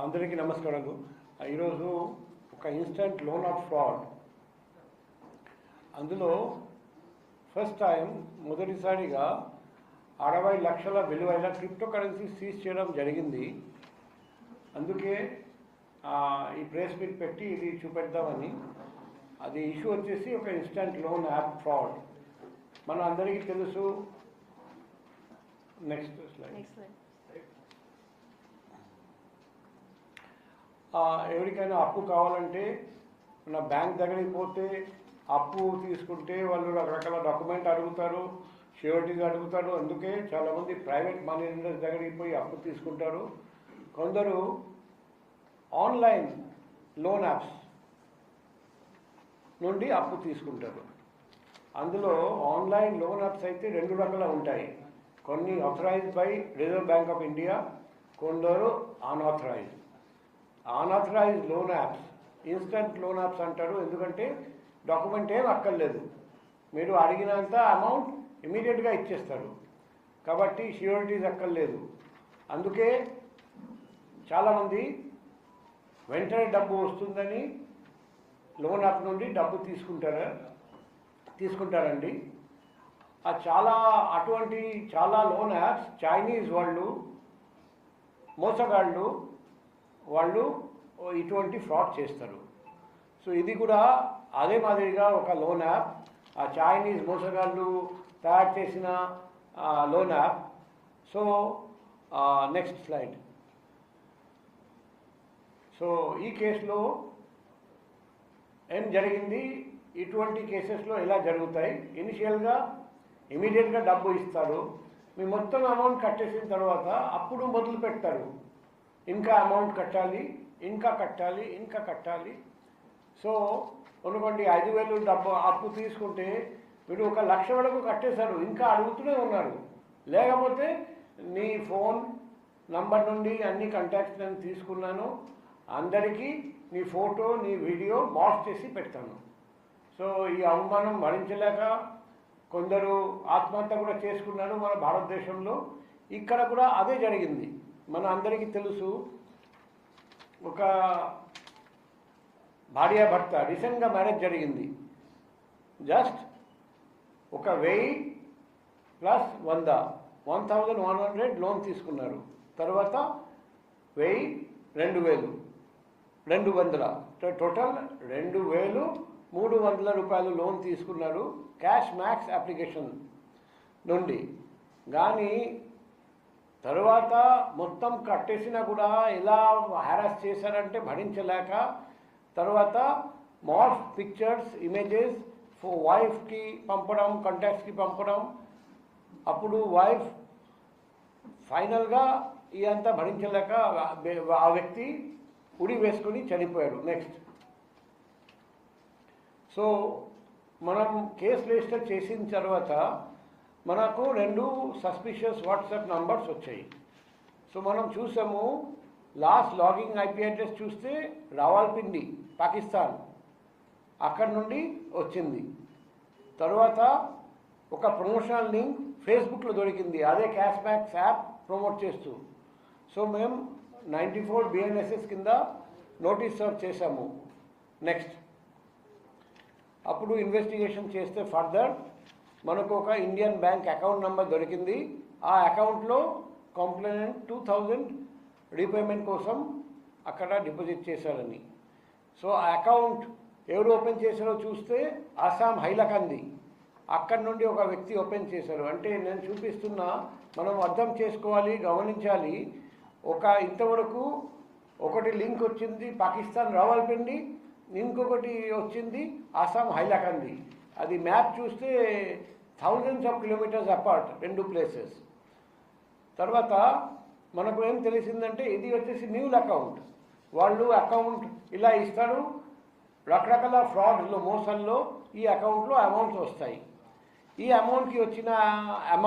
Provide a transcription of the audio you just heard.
అందరికీ నమస్కారాలు ఈరోజు ఒక ఇన్స్టంట్ లోన్ ఆఫ్ ఫ్రాడ్. అందులో ఫస్ట్ టైం మొదటిసారిగా అరవై లక్షల విలువైన క్రిప్టో కరెన్సీ సీజ్ చేయడం జరిగింది. అందుకే ఈ ప్రెస్ మీట్ పెట్టి ఇది చూపెడదామని అది ఇష్యూ వచ్చేసి ఒక ఇన్స్టంట్ లోన్ యాప్ ఫ్రాడ్. మన అందరికీ తెలుసు. నెక్స్ట్ స్లైడ్ నెక్స్ట్ స్లైడ్ ఆ, ఎవరికైనా అప్పు కావాలంటే నా బ్యాంక్ దగ్గరికి పోతే అప్పు తీసుకుంటే వాళ్ళు రకరకాల డాక్యుమెంట్ అడుగుతారు షూరిటీస్ అడుగుతారు. అందుకే చాలామంది ప్రైవేట్ మనీ లెండర్స్ దగ్గరికి పోయి అప్పు తీసుకుంటారు. కొందరు ఆన్లైన్ లోన్ యాప్స్ నుండి అప్పు తీసుకుంటారు. అందులో ఆన్లైన్ లోన్ యాప్స్ అయితే రెండు రకాల ఉంటాయి. కొన్ని authorized by Reserve Bank of India కొందరు unauthorized unauthorized loan apps instant loan apps అంటారు. ఎందుకంటే డాక్యుమెంట్ ఏం అక్కర్లేదు. మీరు అడిగినంత అమౌంట్ ఇమీడియట్గా ఇచ్చేస్తారు. కాబట్టి ష్యూరిటీస్ అక్కర్లేదు. అందుకే చాలామంది వెంటనే డబ్బు వస్తుందని లోన్ యాప్ నుండి డబ్బు తీసుకుంటారా? తీసుకుంటారండి. ఆ చాలా అటువంటి చాలా లోన్ యాప్స్ చైనీస్ వాళ్ళు మోసగాళ్ళు వాళ్ళు ఇటువంటి ఫ్రాడ్ చేస్తారు. సో ఇది కూడా అదే మాదిరిగా ఒక లోన్ యాప్ ఆ చైనీస్ మోసగాళ్ళు తయారు చేసిన loan app so next slide so ఈ కేసులో ఏం జరిగింది? ఇటువంటి కేసెస్లో ఎలా జరుగుతాయి? ఇనిషియల్గా ఇమీడియట్గా డబ్బు ఇస్తారు. మీ మొత్తం అమౌంట్ కట్టేసిన తర్వాత అప్పుడు మొదలు పెడతారు ఇంకా అమౌంట్ కట్టాలి ఇంకా కట్టాలి ఇంకా కట్టాలి. సో అనుకోండి ఐదు వేలు డబ్బు అప్పు తీసుకుంటే మీరు ఒక లక్ష వరకు కట్టేశారు ఇంకా అడుగుతూనే ఉన్నారు. లేకపోతే నీ ఫోన్ నంబర్ నుండి అన్ని కాంటాక్ట్స్ నేను తీసుకున్నాను అందరికీ నీ ఫోటో నీ వీడియో బాక్స్ చేసి పెడతాను. సో ఈ అవమానం భరించలేక కొందరు ఆత్మహత్య కూడా చేసుకున్నారు మన భారతదేశంలో. ఇక్కడ కూడా అదే జరిగింది. మన అందరికీ తెలుసు ఒక భార్యాభర్త రీసెంట్గా మ్యారేజ్ జరిగింది. జస్ట్ ఒక వెయ్యి ప్లస్ వంద one thousand one hundred loan తీసుకున్నారు. తర్వాత వెయ్యి రెండు వేలు రెండు వందల. టోటల్ రెండు వేలు మూడు వందల రూపాయలు లోన్ తీసుకున్నారు క్యాష్ మ్యాక్స్ అప్లికేషన్ నుండి. కానీ తర్వాత మొత్తం కట్టేసినా కూడా ఎలా హారాస్ చేశారంటే భరించలేక తర్వాత మార్ఫ్ పిక్చర్స్ ఇమేజెస్ వైఫ్కి పంపడం కంటాక్ట్స్కి పంపడం. అప్పుడు వైఫ్ ఫైనల్గా ఇదంతా భరించలేక ఆ వ్యక్తి ఉడి వేసుకొని చనిపోయాడు. నెక్స్ట్ సో మనం కేసు రిజిస్టర్ చేసిన తర్వాత మనకు రెండు సస్పిషియస్ వాట్సాప్ నంబర్స్ వచ్చాయి. సో మనం చూసాము లాస్ట్ లాగింగ్ ఐపీ అడ్రస్ చూస్తే రావాల్పిండి పాకిస్తాన్ అక్కడ నుండి వచ్చింది. తర్వాత ఒక ప్రమోషనల్ లింక్ ఫేస్బుక్లో దొరికింది అదే క్యాష్ బ్యాక్స్ యాప్ ప్రమోట్ చేస్తూ. సో మేము నైంటీ ఫోర్ బిఎన్ఎస్ఎస్ కింద నోటీస్ సర్వ్ చేశాము. నెక్స్ట్ అప్పుడు ఇన్వెస్టిగేషన్ చేస్తే ఫర్దర్ మనకు ఒక ఇండియన్ బ్యాంక్ అకౌంట్ నెంబర్ దొరికింది. ఆ అకౌంట్లో కంప్లైంట్ టూ థౌజండ్ రీపేమెంట్ కోసం అక్కడ డిపాజిట్ చేశారని. సో ఆ అకౌంట్ ఎవరు ఓపెన్ చేశారో చూస్తే అస్సాం హైలకంది అక్కడి నుండి ఒక వ్యక్తి ఓపెన్ చేశారు. అంటే నేను చూపిస్తున్నా మనం అర్థం చేసుకోవాలి గమనించాలి. ఒక ఇంతవరకు ఒకటి లింక్ వచ్చింది పాకిస్తాన్ రావాల్పిండి. ఇంకొకటి వచ్చింది అస్సాం హైలకంది అది మ్యాప్ చూస్తే థౌజండ్స్ ఆఫ్ కిలోమీటర్స్ అపార్ట్ రెండు ప్లేసెస్ తర్వాత మనకు ఏం తెలిసిందంటే ఇది వచ్చేసి న్యూ అకౌంట్ వాళ్ళు అకౌంట్ ఇలా ఇస్తారు రకరకాల ఫ్రాడ్లో మోసాల్లో ఈ అకౌంట్లో అమౌంట్స్ వస్తాయి ఈ అమౌంట్కి వచ్చిన అమౌంట్